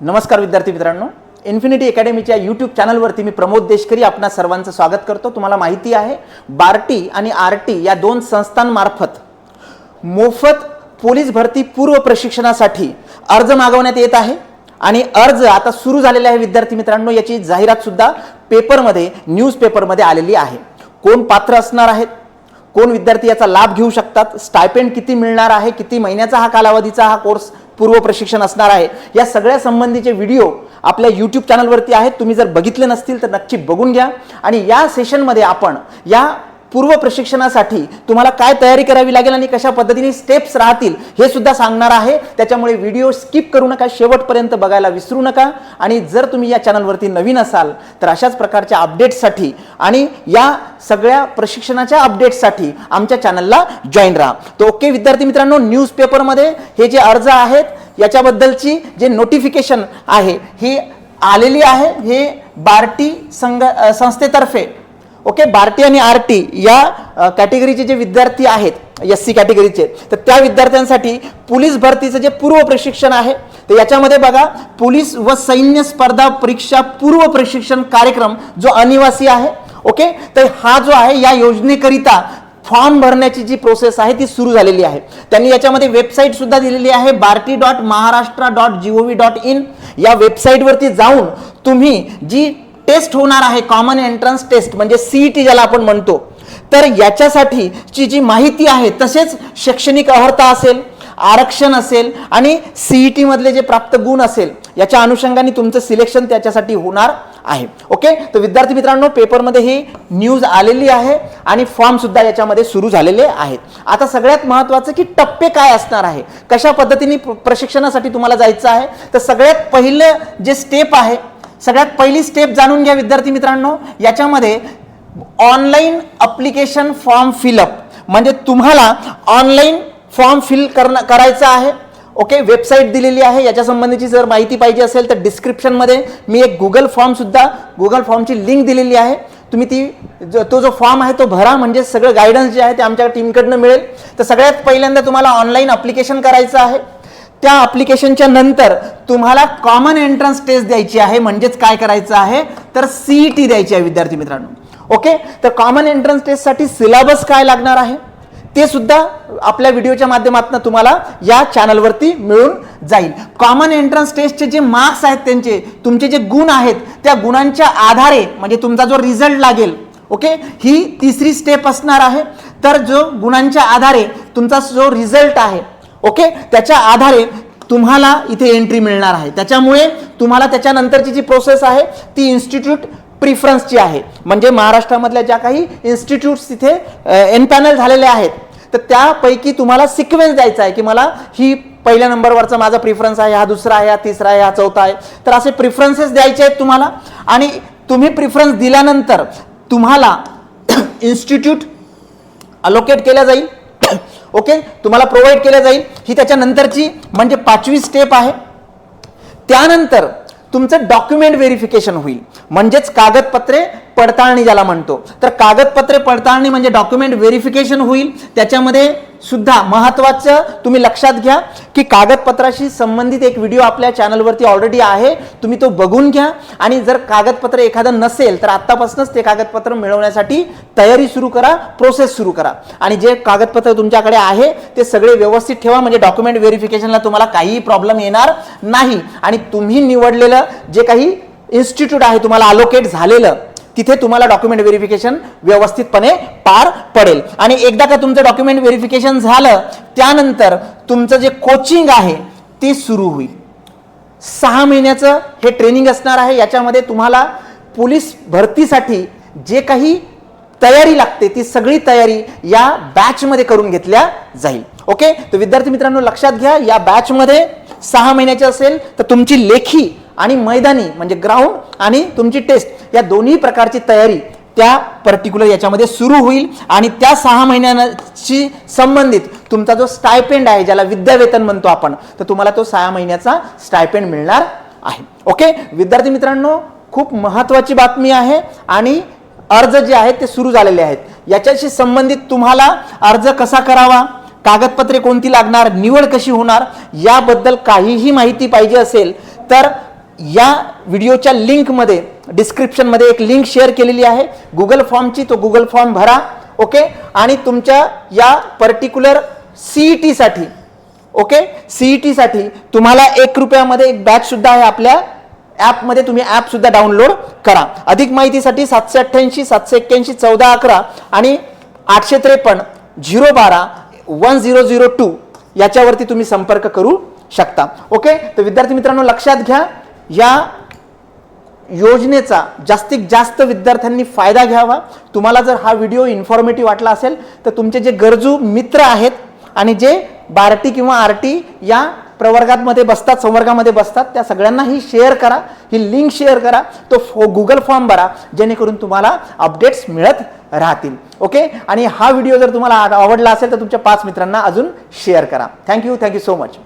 नमस्कार विद्यार्थी मित्रांनो. इन्फिनिटी अकॅडमीच्या यूट्यूब चॅनलवरती मी प्रमोद देशकरी आपणा सर्वांचं स्वागत करतो. तुम्हाला माहिती आहे बार्टी आणि आर टी या दोन संस्थांमार्फत मोफत पोलीस भरती पूर्व प्रशिक्षणासाठी अर्ज मागवण्यात येत आहे. आणि अर्ज आता सुरू झालेले आहे विद्यार्थी मित्रांनो याची जाहिरात सुद्धा पेपरमध्ये न्यूजपेपरमध्ये आलेली आहे. कोण पात्र असणार आहेत? कोण विद्यार्थी याचा लाभ घेऊ शकतात? स्टायपेंड किती मिळणार आहे? किती महिन्याचा हा कालावधीचा हा कोर्स पूर्व प्रशिक्षण असणार आहे. या सगळ्या संबंधीचे व्हिडिओ आपल्या यूट्यूब चॅनलवरती आहेत. तुम्ही जर बघितले नसतील तर नक्की बघून घ्या. आणि या सेशनमध्ये आपण या पूर्व प्रशिक्षणासाठी तुम्हाला काय तयारी करावी लागेल आणि कशा पद्धतीने स्टेप्स राहतील हे सुद्धा सांगणार आहे. त्याच्यामुळे व्हिडिओ स्किप करू नका शेवटपर्यंत बघायला विसरू नका. आणि जर तुम्ही या चॅनलवरती नवीन असाल तर अशाच प्रकारच्या अपडेट्ससाठी आणि या सगळ्या प्रशिक्षणाच्या अपडेट्ससाठी आमच्या चॅनलला जॉईन राहा. तर ओके विद्यार्थी मित्रांनो न्यूजपेपरमध्ये हे जे अर्ज आहेत याच्याबद्दलची जे नोटिफिकेशन आहे ही आलेली आहे. हे बार्टी संघ संस्थेतर्फे ओके बार्टी आणि आर टी या कॅटेगरीचे जे विद्यार्थी आहेत एस सी कॅटेगरीचे तर त्या विद्यार्थ्यांसाठी पोलीस भरतीचं जे पूर्व प्रशिक्षण आहे तर याच्यामध्ये बघा पोलीस व सैन्य स्पर्धा परीक्षा पूर्व प्रशिक्षण कार्यक्रम जो अनिवासी आहे ओके तर हा जो आहे या योजनेकरिता फॉर्म भरण्याची जी प्रोसेस आहे ती सुरू झालेली आहे. त्यांनी याच्यामध्ये वेबसाईट सुद्धा दिलेली आहे Barti dot Maharashtra dot G O V dot in. या वेबसाईटवरती जाऊन तुम्ही जी टेस्ट होणार आहे कॉमन एंट्रन्स टेस्ट म्हणजे सीईटी ज्याला आपण म्हणतो. तर याच्यासाठी जी जी माहिती आहे तसेच शैक्षणिक अर्हता असेल आरक्षण असेल आणि सीईटी मधले जे प्राप्त गुण असेल याच्या अनुषंगाने तुमचं सिलेक्शन त्याच्यासाठी होणार आहे. ओके तर विद्यार्थी मित्रांनो पेपरमध्ये ही न्यूज आलेली आहे आणि फॉर्म सुद्धा याच्यामध्ये सुरू झालेले आहेत. आता सगळ्यात महत्त्वाचं की टप्पे काय असणार आहे? कशा पद्धतीने प्रशिक्षणासाठी तुम्हाला जायचं आहे? तर सगळ्यात पहिलं जे स्टेप आहे सगळ्यात पहिली स्टेप जाणून घ्या विद्यार्थी मित्रांनो. याच्यामध्ये ऑनलाईन अप्लिकेशन फॉर्म फिलअप म्हणजे तुम्हाला ऑनलाईन फॉर्म फिल करणं करायचं आहे. ओके वेबसाईट दिलेली आहे. याच्या संबंधीची जर माहिती पाहिजे असेल तर डिस्क्रिप्शनमध्ये मी एक गुगल फॉर्मसुद्धा गुगल फॉर्मची लिंक दिलेली आहे. तुम्ही ती जो- तो जो फॉर्म आहे तो भरा. म्हणजे सगळं गायडन्स जे आहे ते आमच्या टीमकडनं मिळेल. तर सगळ्यात पहिल्यांदा तुम्हाला ऑनलाईन अप्लिकेशन करायचं आहे. त्या ॲप्लिकेशनच्या नंतर तुम्हाला कॉमन एंट्रन्स टेस्ट द्यायची आहे म्हणजेच काय करायचं आहे? तर सीईटी द्यायची आहे विद्यार्थी मित्रांनो. ओके तर कॉमन एंट्रन्स टेस्टसाठी सिलेबस काय लागणार आहे? ते सुद्धा आपल्या व्हिडिओच्या माध्यमातून तुम्हाला या चॅनलवरती मिळून जाईल. कॉमन एंट्रन्स टेस्टचे जे मार्क्स आहेत त्यांचे तुमचे जे गुण आहेत त्या गुणांच्या आधारे म्हणजे तुमचा जो रिझल्ट लागेल ओके ही तिसरी स्टेप असणार आहे. तर जो गुणांच्या आधारे तुमचा जो रिझल्ट आहे ओके? त्याच्या आधारे तुम्हाला इथे एंट्री मिळणार आहे. त्याच्यामुळे तुम्हाला त्याच्यानंतरची जी प्रोसेस आहे ती इन्स्टिट्यूट प्रिफरन्सची आहे. म्हणजे महाराष्ट्रामधल्या ज्या काही इन्स्टिट्यूट्स तिथे एनपॅनल झालेल्या झालेले आहेत तर त्यापैकी तुम्हाला सिक्वेन्स द्यायचा आहे की मला ही पहिल्या नंबरवरचा माझा प्रिफरन्स आहे हा दुसरा आहे हा तिसरा आहे हा चौथा आहे. तर असे प्रिफरन्सेस द्यायचे आहेत तुम्हाला. आणि तुम्ही प्रिफरन्स दिल्यानंतर तुम्हाला इन्स्टिट्यूट अलोकेट केल्या जाईल. ओके? तुम्हाला प्रोव्हाइड केल्या जाईल. ही त्याच्यानंतरची म्हणजे पाचवी स्टेप आहे. त्यानंतर तुमचं डॉक्युमेंट व्हेरिफिकेशन होईल. म्हणजेच कागदपत्रे पडताळणी ज्याला म्हणतो. तर कागदपत्रे पडताळणी म्हणजे डॉक्युमेंट व्हेरिफिकेशन होईल. त्याच्यामध्ये सुद्धा महत्त्वाचं तुम्ही लक्षात घ्या की कागदपत्राशी संबंधित एक व्हिडिओ आपल्या चॅनलवरती ऑलरेडी आहे. तुम्ही तो बघून घ्या. आणि जर कागदपत्र एखादं नसेल तर आत्तापासूनच ते कागदपत्र मिळवण्यासाठी तयारी सुरू करा प्रोसेस सुरू करा. आणि जे कागदपत्र तुमच्याकडे आहे ते सगळे व्यवस्थित ठेवा. म्हणजे डॉक्युमेंट व्हेरिफिकेशनला तुम्हाला काहीही प्रॉब्लेम येणार नाही. आणि तुम्ही निवडलेलं जे काही इन्स्टिट्यूट आहे तुम्हाला अलोकेट झालेलं तिथे तुम्हाला डॉक्युमेंट व्हेरिफिकेशन व्यवस्थितपणे पार पडेल. आणि एकदा का तुमचं डॉक्युमेंट व्हेरिफिकेशन झालं त्यानंतर तुमचं जे कोचिंग आहे ते सुरू होईल. सहा महिन्याचं हे ट्रेनिंग असणार आहे याच्यामध्ये तुम्हाला पोलीस भरतीसाठी जे काही तयारी लागते ती सगळी तयारी या बॅचमध्ये करून घेतल्या जाईल. ओके तर विद्यार्थी मित्रांनो लक्षात घ्या या बॅचमध्ये सहा महिन्याचे असेल तर तुमची लेखी आणि मैदानी म्हणजे ग्राउंड आणि तुमची टेस्ट या दोन्ही प्रकारची तयारी त्या पर्टिक्युलर याच्यामध्ये सुरू होईल आणि त्या सहा महिन्याची संबंधित तुमचा जो स्टायपेंड आहे ज्याला विद्यावेतन म्हणतो आपण तर तुम्हाला तो सहा महिन्याचा स्टायपेंड मिळणार आहे. ओके विद्यार्थी मित्रांनो खूप महत्त्वाची बातमी आहे आणि अर्ज जे आहेत ते सुरू झालेले आहेत. याच्याशी संबंधित तुम्हाला अर्ज कसा करावा कागदपत्रे कोणती लागणार निवड कशी होणार याबद्दल काहीही माहिती पाहिजे असेल तर या व्हिडिओच्या लिंकमध्ये डिस्क्रिप्शनमध्ये एक लिंक शेअर केलेली आहे. गुगल फॉर्मची तो गुगल फॉर्म भरा ओके आणि तुमच्या या पर्टिक्युलर सी ई टीसाठी ओके सी ई टीसाठी तुम्हाला एक रुपयामध्ये एक बॅचसुद्धा आहे आपल्या ॲपमध्ये तुम्ही ॲपसुद्धा डाउनलोड करा. अधिक माहितीसाठी सातशे अठ्ठ्याऐंशी सातशे एक्क्याऐंशी चौदा अकरा आणि आठशे त्रेपन्न झिरो बारा वन झिरो झिरो टू याच्यावरती तुम्ही संपर्क करू शकता. ओके तर विद्यार्थी मित्रांनो लक्षात घ्या. या योजनेचा जास्तीत जास्त विद्यार्थ्यांनी फायदा घ्यावा. तुम्हाला जर हा व्हिडिओ इन्फॉर्मेटिव्ह वाटला असेल तर तुमचे जे गरजू मित्र आहेत आणि जे बार्टी किंवा आर टी या प्रवर्गामध्ये बसतात संवर्गामध्ये बसतात त्या सगळ्यांना ही शेअर करा. ही लिंक शेअर करा. तो फो गुगल फॉर्म भरा जेणेकरून तुम्हाला अपडेट्स मिळत राहतील. ओके आणि हा व्हिडिओ जर तुम्हाला आवडला असेल तर तुमच्या पाच मित्रांना अजून शेअर करा. Thank you thank you so much